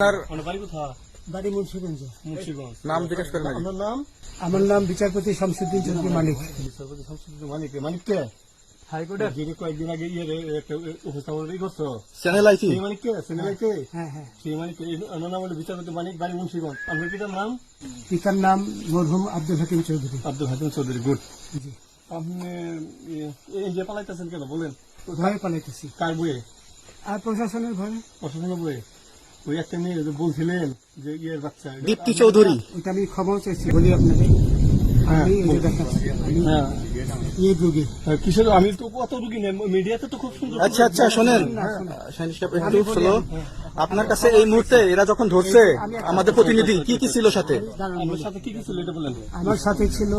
আপনার বাড়ি মুন্সিগঞ্জ। মুন্সিগঞ্জ। নাম জিজ্ঞেস করেন আগে। নাম আমার নাম বিচারপতি শামসুদ্দিন চৌধুরী মালিক। বিচারপতি শামসুদ্দিন মানিক মানিক কে? হাইকোর্টের যিনি কয়েকদিন আগে ইয়ে উপস্থাপন করছ। চ্যানেল সেই কে? হ্যাঁ হ্যাঁ। সেই মানিক ওনার নাম হলো বিচারপতি মানিক বাড়ি মুন্সিগঞ্জ। আপনার পিতার নাম? পিতার নাম মরহুম আব্দুল হাকিম চৌধুরী। আব্দুল হাকিম চৌধুরী গুড। জি। আপনি এই যে পালাইতেছেন কেন? বলেন। ভয়ে পালাইতেছি। কার বইয়ে? আর প্রশাসনের ভয়ে প্রশাসনের বইয়ে? ওই একটা মেয়ে যে বলছিলেন যে ইয়ের বাচ্চা দীপ্তি চৌধুরী। আমি ক্ষমা চাইছি বলি আপনাকে। আমি তো কত রুগী নেই মিডিয়াতে তো খুব সুন্দর আচ্ছা আচ্ছা শোনেন। আপনার কাছে এই মুহূর্তে এরা যখন ধরছে আমাদের প্রতিনিধি কি কি ছিল সাথে? আমার সাথে কি কি ছিল এটা বলেন। আমার সাথে ছিল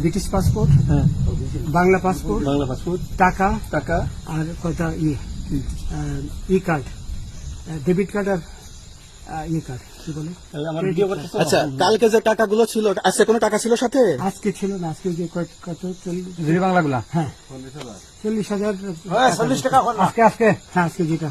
ব্রিটিশ পাসপোর্ট হ্যাঁ। Bangla passport Bangla passport. টাকা টাকা। আর কথা ইয়ে ই কার্ড ডেবিট কার্ড আর ইয়ে কার্ড কি বলে? তাহলে আমার ভিডিও করতেছো আচ্ছা কালকে যে টাকাগুলো ছিল আজকে কোনো টাকা ছিল সাথে? আজকে ছিল না আজকে যে কত কত চল্লিশ? বাংলা বাংলাগুলা? হ্যাঁ। চল্লিশ হাজার চল্লিশ টাকা আজকে আজকে হ্যাঁ আজকে যেটা।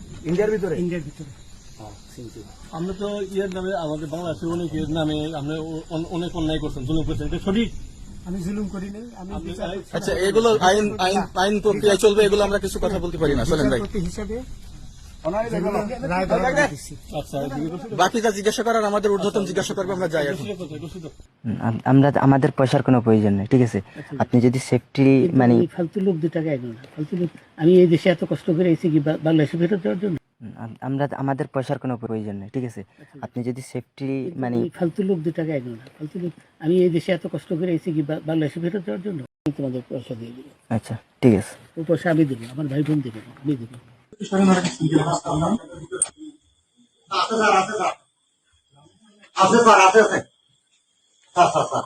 ইন্ডিয়ার ভিতরে? ইন্ডিয়ার ভিতরে। আমরা তো ইয়ের নামে আমাদের বাংলাদেশের অনেক ইয়ের নামে আমরা অনেক অন্যায় করছেন জুলুম করছেন। এটা সঠিক? আমি জুলুম করি নাই আমি আচ্ছা এগুলো আইন আইন আইন প্রক্রিয়ায় চলবে এগুলো আমরা কিছু কথা বলতে পারি না। চলেন ভাই। হিসাবে জিজ্ঞাসা করার আমাদের ঊর্ধ্বতন জিজ্ঞাসা করব আমরা যাই আমাদের পয়সার কোনো প্রয়োজন নেই ঠিক আছে? আপনি যদি সেফটি মানে ফালতু লোক দু টাকা এগো না। ফালতু লোক আমি এই দেশে এত কষ্ট করে এসেছি কি বাংলাদেশে ফেরত দেওয়ার জন্য? আমরা আমাদের পয়সার কোনো প্রয়োজন নেই ঠিক আছে? আপনি যদি সেফটি মানে ফালতু লোক দু টাকা এগো না। ফালতু লোক আমি এই দেশে এত কষ্ট করে এসেছি কি বাংলাদেশে ফেরত দেওয়ার জন্য? তোমাদের পয়সা দিয়ে দেবো আচ্ছা ঠিক আছে। ও পয়সা আমি দেবো আমার ভাই বোন দেবে না, আমি দেবো। আছে স্যার আছে আছে। Sir sir sir.